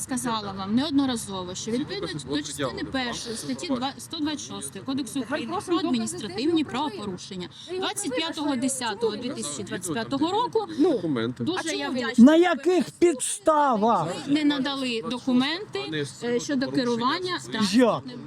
сказала вам неодноразово, що відповідно до частини першої статті 2 126 Кодексу України про адміністративні правопорушення 25.10.2025 року Документи. дуже я вдячна. На яких підставах? Ви не надали документи е, щодо керування транспортним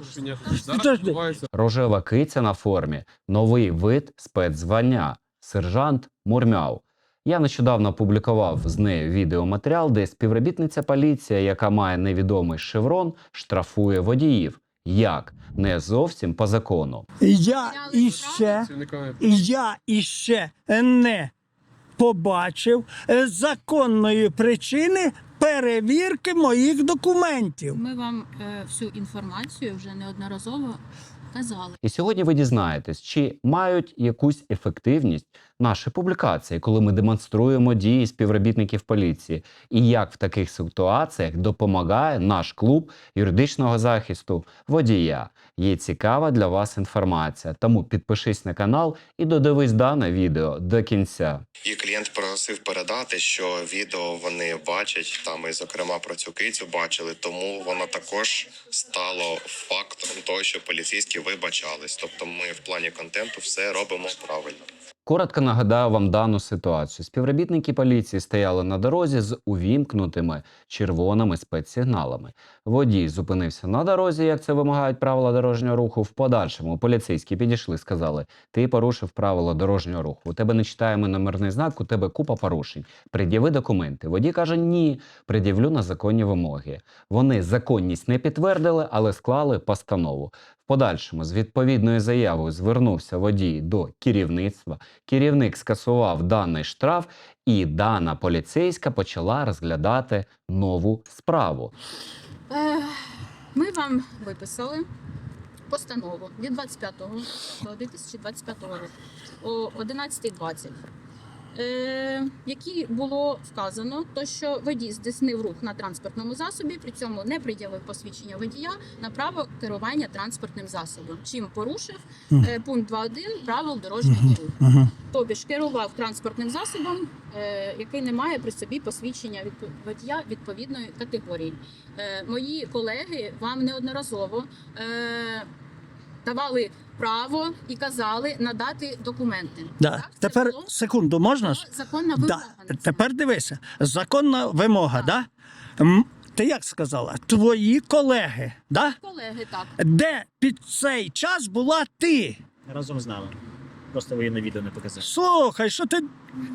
Підожди. Рожева киця на формі новий вид спецзвання сержант Мурмяв. Я нещодавно опублікував з нею відеоматеріал, де співробітниця поліції, яка має невідомий шеврон, штрафує водіїв. Як не зовсім по закону. Я іще, я іще не побачив е, законної причини перевірки моїх документів. Ми вам е, всю інформацію вже неодноразово казали. І сьогодні ви дізнаєтесь, чи мають якусь ефективність наші публікації, коли ми демонструємо дії співробітників поліції, і як в таких ситуаціях допомагає наш клуб юридичного захисту водія. Є цікава для вас інформація. Тому підпишись на канал і додивись дане відео до кінця. І клієнт просив передати, що відео вони бачать там, і зокрема про цю кицю бачили. Тому воно також стало фактом того, що поліцейські вибачались. Тобто, ми в плані контенту все робимо правильно. Коротко нагадаю вам дану ситуацію. Співробітники поліції стояли на дорозі з увімкнутими червоними спецсигналами. Водій зупинився на дорозі, як це вимагають правила дорожнього руху. В подальшому поліцейські підійшли, сказали: ти порушив правила дорожнього руху. У тебе не читаємо номерний знак, у тебе купа порушень. Пред'яви документи. Водій каже: ні, пред'явлю на законні вимоги. Вони законність не підтвердили, але склали постанову. Подальшому з відповідною заявою звернувся водій до керівництва. Керівник скасував даний штраф, і дана поліцейська почала розглядати нову справу. Е, Ми вам виписали постанову від 25 2025 року о 11.20, е, в було вказано, то, що водій здійснив рух на транспортному засобі, при цьому не пред'явив посвідчення водія на право керування транспортним засобом, чим порушив? Е, пункт 2.1 правил дорожнього руху. Тобі ж керував транспортним засобом, е, який не має при собі посвідчення від водія відповідної категорії. Мої колеги вам неодноразово давали право і казали надати документи. Да. Так, Тепер було секунду, можна? законна вимога. це. Тепер дивися. Законна вимога, да? Ти як сказала? Твої колеги, да? Колеги, так. де під цей час була ти? разом з нами. Просто воєнне відео не показав. Слухай, що ти.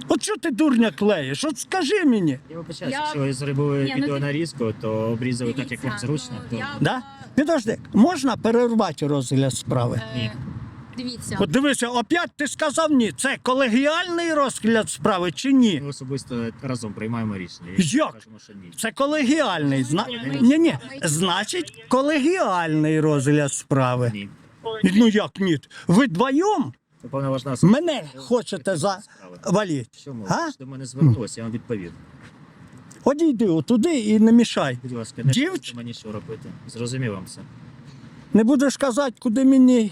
От що ти дурня клеїш? От скажи мені. Я вибачаюся, Я- якщо ви зробили ну відео ти- нарізку, то обрізали так, як вам зручно. ну, То... я Да? Підожди, можна перервати розгляд справи? е, Ні. Дивіться, От дивися, опять ти сказав ні. Це колегіальний розгляд справи чи ні? Ми особисто разом приймаємо рішення. Як? Кажемо, що ні. Це колегіальний. Зна... Ні, ні. Значить, колегіальний розгляд справи. Ні. Ну як ні? Ви двоєм Це повна особа. мене хочете завалити? Чому? А? Ви ж до мене звернулися, я вам відповів. Одійди отуди і не мішай. Будь ласка, не Дівч- кажіть мені, що робити. Зрозумів вам все. Не будеш казати, куди мені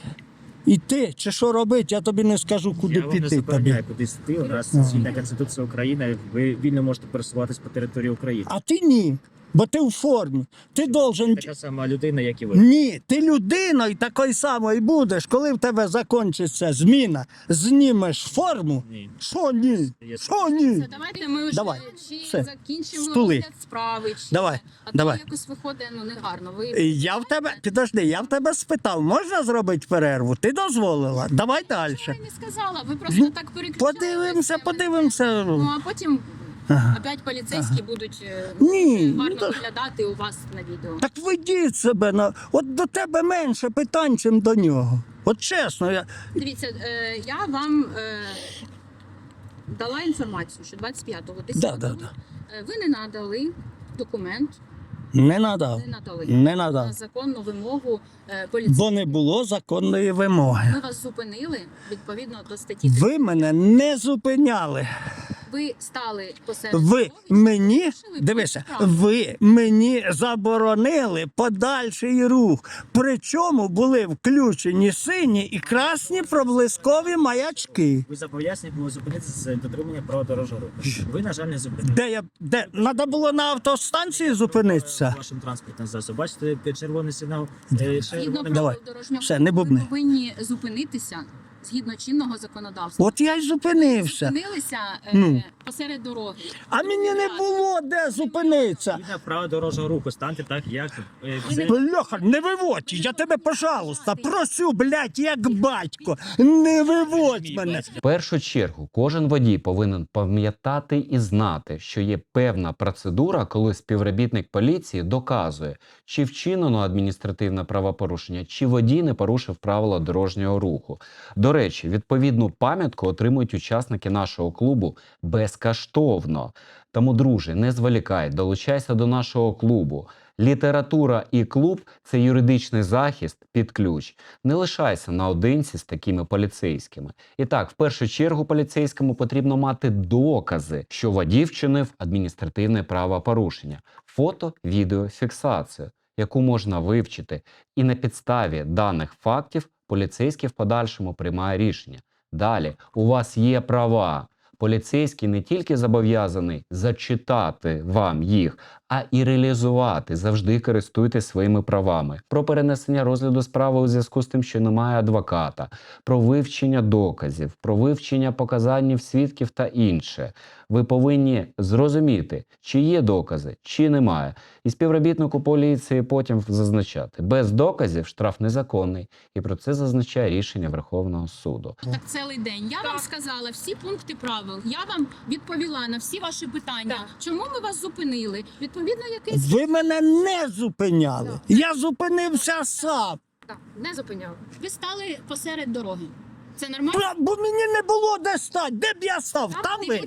йти чи що робити, я тобі не скажу, куди я вам не піти тобі. забороняю кудись йти. У нас Ага. згідно Конституції України, ви вільно можете пересуватись по території України. А ти ні, бо ти в формі. Ти должен. Така сама людина, як і ви. Ні, ти людиною такою самою будеш, коли в тебе закінчиться зміна, знімеш форму. Ні. Що ні? Що ні? Це давайте ми вже Давай. чи Все. закінчимо Стули. розгляд справи, чи Давай, а то давай. якось виходить ну негарно. Ви Я в тебе, підожди, я в тебе спитав, можна зробити перерву? Ти дозволила. Давай далі. я не сказала. Ви просто так переключали. Подивимося, подивимося. Ну а потім Ага. опять поліцейські будуть е, Ні, гарно ну, виглядати у вас на відео. Так ведіть себе на. От до тебе менше питань, чим до нього. От чесно, я. Дивіться, е, я вам е, дала інформацію, що 25-го Да, да, да. е, ви не надали документ, Не надав. не надали Не на надав. законну вимогу е, поліцейських. Бо не було законної вимоги. Ми вас зупинили відповідно до статті Ви мене не зупиняли. Ви стали посеред Ви мені дивися, ви мені заборонили подальший рух. Причому були включені сині і красні проблискові маячки. Ви зобов'язані були зупинитися з дотримання правил дорожнього руху. Ви, на жаль, не зупинилися. Де я де треба було на автостанції зупинитися? Вашим транспортним засобом. Бачите, під червоний сигнал. е, Згідно Давай. правил дорожнього Все, не руху, бубни. ви повинні зупинитися згідно чинного законодавства. От я й зупинився. Зупинилися е, Ну. посеред дороги. А мені не було де зупинитися. Згідно правил дорожнього руху, станьте так, як е, Ви Бляха, не виводь, я тебе, пожалуйста, просю, блядь, як батько, не виводь мене. В першу чергу кожен водій повинен пам'ятати і знати, що є певна процедура, коли співробітник поліції доказує, чи вчинено адміністративне правопорушення, чи водій не порушив правила дорожнього руху. До речі, відповідну пам'ятку отримують учасники нашого клубу безкоштовно. Тому, друже, не зволікай, долучайся до нашого клубу. Література і клуб це юридичний захист під ключ. Не лишайся наодинці з такими поліцейськими. І так, в першу чергу, поліцейському потрібно мати докази, що водій вчинив адміністративне правопорушення, фото, відео, фіксацію, яку можна вивчити, і на підставі даних фактів поліцейський в подальшому приймає рішення. Далі у вас є права. Поліцейський не тільки зобов'язаний зачитати вам їх, а і реалізувати. Завжди користуйтесь своїми правами. Про перенесення розгляду справи у зв'язку з тим, що немає адвоката, про вивчення доказів, про вивчення показань свідків та інше. Ви повинні зрозуміти, чи є докази, чи немає. І співробітнику поліції потім зазначати. Без доказів штраф незаконний, і про це зазначає рішення Верховного суду. Так цілий день. Я вам сказала всі пункти правил. Я вам відповіла на всі ваші питання. Чому ми вас зупинили? Відповідно, якийсь Ви мене не зупиняли. Я зупинився сам. Так, не зупиняли. ви стали посеред дороги. Це нормально? Бо мені не було де стати. Де б я став? Там ви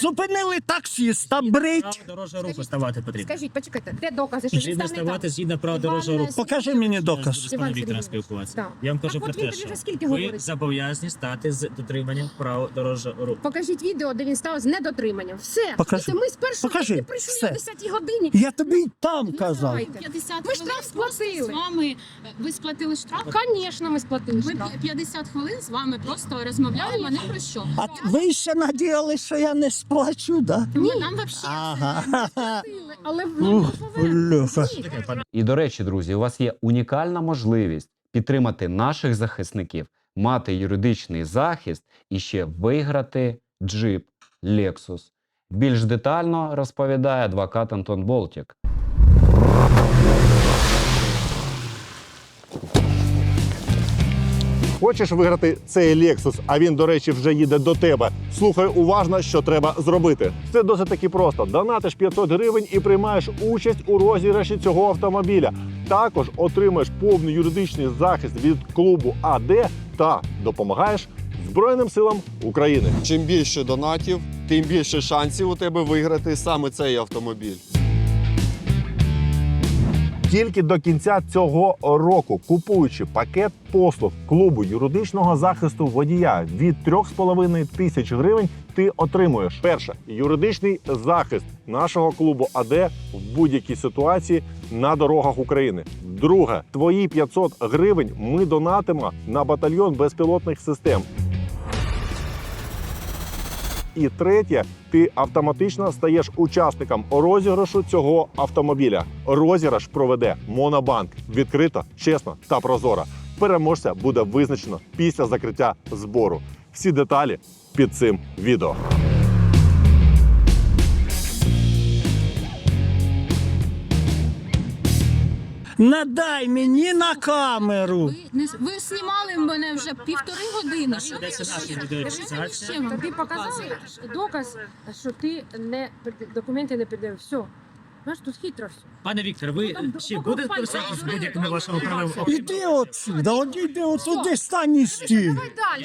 зупинили таксіста, брить. дорожнього руху ставати потрібно. Скажіть, почекайте, де докази, що він Потрібно став не ставати так? згідно правил Іван, дорожнього руху. Покажи мені З доказ. паном Іван Віктором Сергійович. спілкуватися. Так. Я вам кажу Так про от те, тобі що вже скільки ви говорить? зобов'язані стати з дотриманням правил дорожнього руху. Покажіть відео, де він став з недотриманням. Все. Покажи. Це ми з першого Покажи. прийшли Все. о 10 годині. Я тобі й там казав. 50 Ми хвилин штраф сплатили. з вами. Ви сплатили штраф? Звісно, ми сплатили Ми штраф. 50 хвилин з вами просто розмовляємо не про що. А ви ще надіялися, що я не сплачу, да? Ні. Нам взагалі Ага. Але нам бляха. І до речі, друзі, у вас є унікальна можливість підтримати наших захисників, мати юридичний захист і ще виграти джип Lexus. Більш детально розповідає адвокат Антон Болтік. Хочеш виграти цей Lexus, а він, до речі, вже їде до тебе. Слухай уважно, що треба зробити. Це досить таки просто. Донатиш 500 гривень і приймаєш участь у розіграші цього автомобіля. Також отримаєш повний юридичний захист від клубу АД та допомагаєш Збройним силам України. Чим більше донатів, тим більше шансів у тебе виграти саме цей автомобіль. Тільки до кінця цього року, купуючи пакет послуг клубу юридичного захисту водія від 3,5 тисяч гривень, ти отримуєш перше юридичний захист нашого клубу АД в будь-якій ситуації на дорогах України. Друге, твої 500 гривень ми донатимо на батальйон безпілотних систем. І третє, ти автоматично стаєш учасником розіграшу цього автомобіля. Розіграш проведе Монобанк відкрито, чесно та прозоро. Переможця буде визначено після закриття збору. Всі деталі під цим відео. Надай мені на камеру. Ви не ви знімали мене вже півтори години. Що ви ще? вам Тобі показали доказ, що ти не документи не піде. Все. Знаєш, тут хитро все. Пане Віктор, ви ще будете писати з будь-якими вашими правами? Іди отсюда, от іди отуди, стань і стій.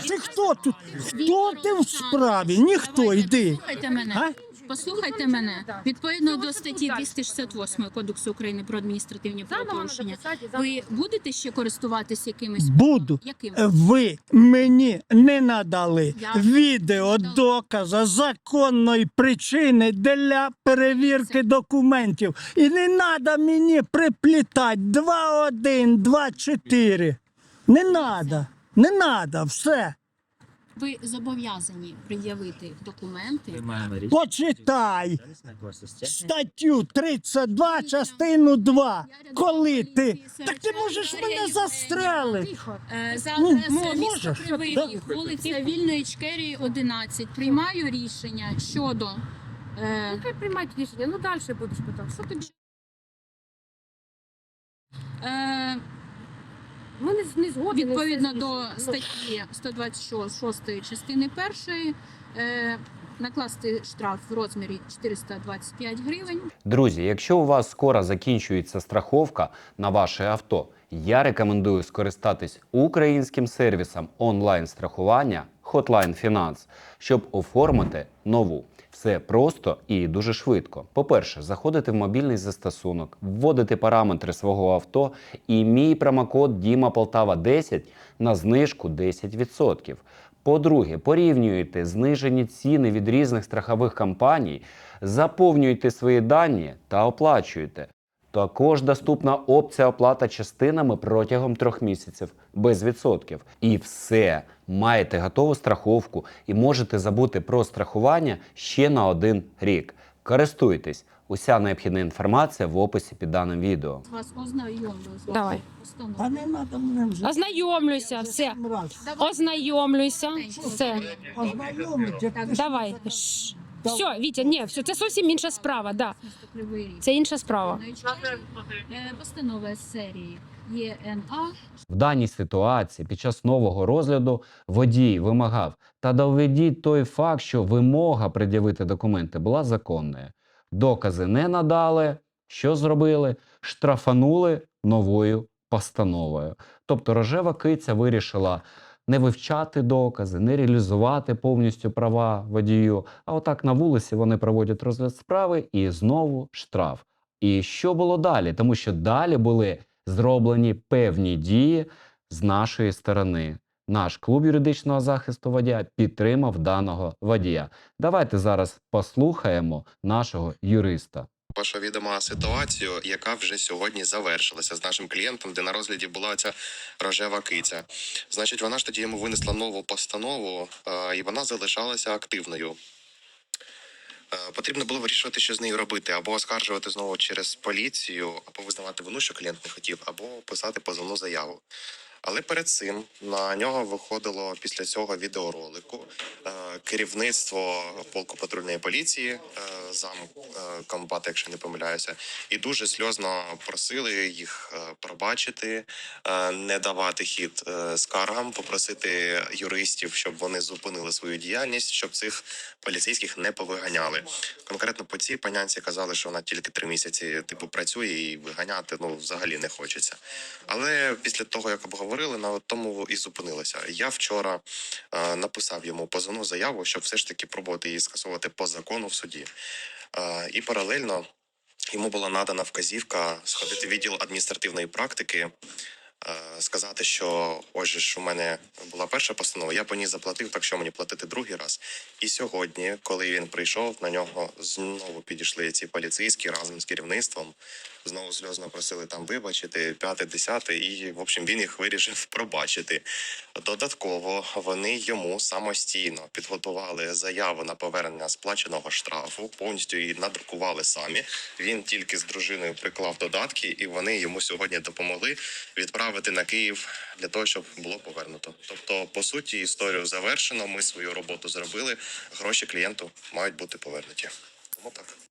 Ти хто тут? Хто ти в справі? Ніхто, йди. Слухайте мене. А? Послухайте мене. Відповідно до статті 268 Кодексу України про адміністративні правопорушення. Ви будете ще користуватись якимись Буду. Яким? Ви мені не надали Я відео надала. доказа законної причини для перевірки Це- документів. І не треба мені приплітати 2-1, 2-4. Не треба. Не треба, все. Ви зобов'язані пред'явити документи. Почитай статтю 32, частину 2. Коли ти. Так ти можеш мене застрелити. Е, За Ну, адресою ну, міста можеш. Кривий Да. Ріг, вулиця Вільної Чкерії, 11. Приймаю рішення щодо е, Ну, хай приймають рішення, ну далі будеш потім. Що тобі? е, Ми не, не згодні. відповідно до статті 126 частини першої е, накласти штраф в розмірі 425 гривень. Друзі, якщо у вас скоро закінчується страховка на ваше авто, я рекомендую скористатись українським сервісом онлайн-страхування Hotline Finance, щоб оформити нову. Все просто і дуже швидко. По-перше, заходите в мобільний застосунок, вводите параметри свого авто і мій промокод Діма Полтава 10 на знижку 10%. По-друге, порівнюєте знижені ціни від різних страхових компаній, заповнюєте свої дані та оплачуєте. Також доступна опція оплата частинами протягом трьох місяців без відсотків. І все, маєте готову страховку і можете забути про страхування ще на один рік. Користуйтесь. Уся необхідна інформація в описі під даним відео. Вас ознайомлю Давай. А не треба мене вже. Ознайомлюся, все. Раз. Ознайомлюся. Все. Ознайомити. Давай. Шш. Все, Вітя, ні, все, це зовсім інша справа. Да. Місто Кривий Ріг. Це інша справа. Е, Постанова з серії ЄНА В даній ситуації під час нового розгляду водій вимагав та доведіть той факт, що вимога пред'явити документи була законною. Докази не надали. Що зробили? Штрафанули новою постановою. Тобто рожева киця вирішила не вивчати докази, не реалізувати повністю права водію. А отак на вулиці вони проводять розгляд справи і знову штраф. І що було далі? Тому що далі були зроблені певні дії з нашої сторони. Наш клуб юридичного захисту водія підтримав даного водія. Давайте зараз послухаємо нашого юриста. Ваша відома ситуацію, яка вже сьогодні завершилася з нашим клієнтом, де на розгляді була ця рожева киця. Значить, вона ж тоді йому винесла нову постанову, е, і вона залишалася активною. Е, Потрібно було вирішувати, що з нею робити, або оскаржувати знову через поліцію, або визнавати вину, що клієнт не хотів, або писати позовну заяву. Але перед цим на нього виходило після цього відеоролику е, керівництво полку патрульної поліції, е, зам е, комбата, якщо не помиляюся, і дуже сльозно просили їх е, пробачити, не давати хід скаргам, попросити юристів, щоб вони зупинили свою діяльність, щоб цих поліцейських не повиганяли. Конкретно по цій панянці казали, що вона тільки три місяці типу працює і виганяти ну взагалі не хочеться. Але після того, як обговорили, на тому і зупинилося. Я вчора написав йому позовну заяву, щоб все ж таки пробувати її скасовувати по закону в суді. Е, і паралельно йому була надана вказівка сходити в відділ адміністративної практики. е, Сказати, що ось ж у мене була перша постанова, я по ній заплатив, так що мені платити другий раз. І сьогодні, коли він прийшов, на нього знову підійшли ці поліцейські разом з керівництвом. Знову сльозно просили там вибачити, п'яте, десяте, і в общем він їх вирішив пробачити. Додатково вони йому самостійно підготували заяву на повернення сплаченого штрафу, повністю її надрукували самі. Він тільки з дружиною приклав додатки, і вони йому сьогодні допомогли відправити на Київ для того, щоб було повернуто. Тобто, по суті, історію завершено. Ми свою роботу зробили. Гроші клієнту мають бути повернуті. Тому так.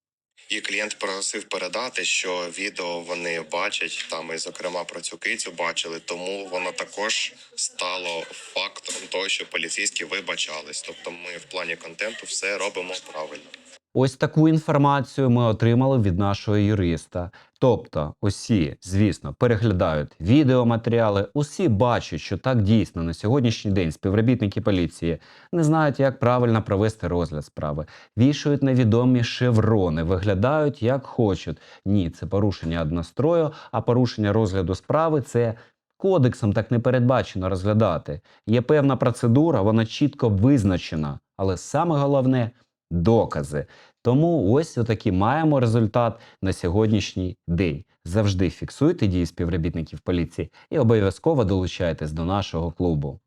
І клієнт просив передати, що відео вони бачать там, і зокрема про цю кицю бачили, тому воно також стало фактом того, що поліцейські вибачались. Тобто, ми в плані контенту все робимо правильно. Ось таку інформацію ми отримали від нашого юриста. Тобто, усі, звісно, переглядають відеоматеріали, усі бачать, що так дійсно на сьогоднішній день співробітники поліції не знають, як правильно провести розгляд справи, вішають невідомі шеврони, виглядають як хочуть. Ні, це порушення однострою, а порушення розгляду справи це кодексом так не передбачено розглядати. Є певна процедура, вона чітко визначена, але саме головне докази. Тому ось отакий маємо результат на сьогоднішній день. Завжди фіксуйте дії співробітників поліції і обов'язково долучайтесь до нашого клубу.